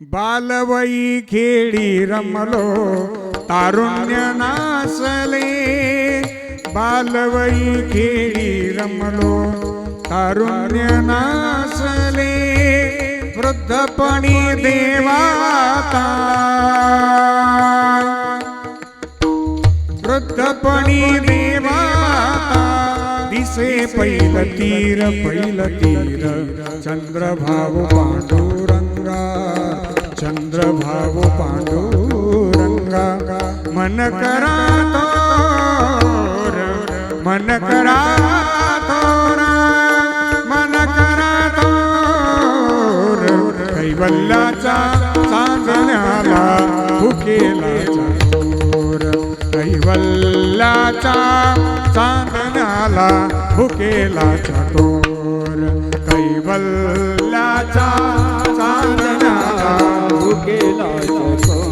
बालवई खेळी रमलो तारुण्य नासले. बालवई खेळी रमलो तारुण्य नासले. वृद्धपणी देवाता. वृद्धपणी देवाता. दिसे पैल तीर पैल तीर। चंद्रभाव पांडुरंगा चंद्रभाव पांडुरंगा। मन करा थोर मन करा थोर मन करा थोर कैवल्याच्या चांदण्याला भुकेला चोर कैवल्याच्या झाला भुकेला चकोर कैवल्याचा चांदणाला भुकेला चकोर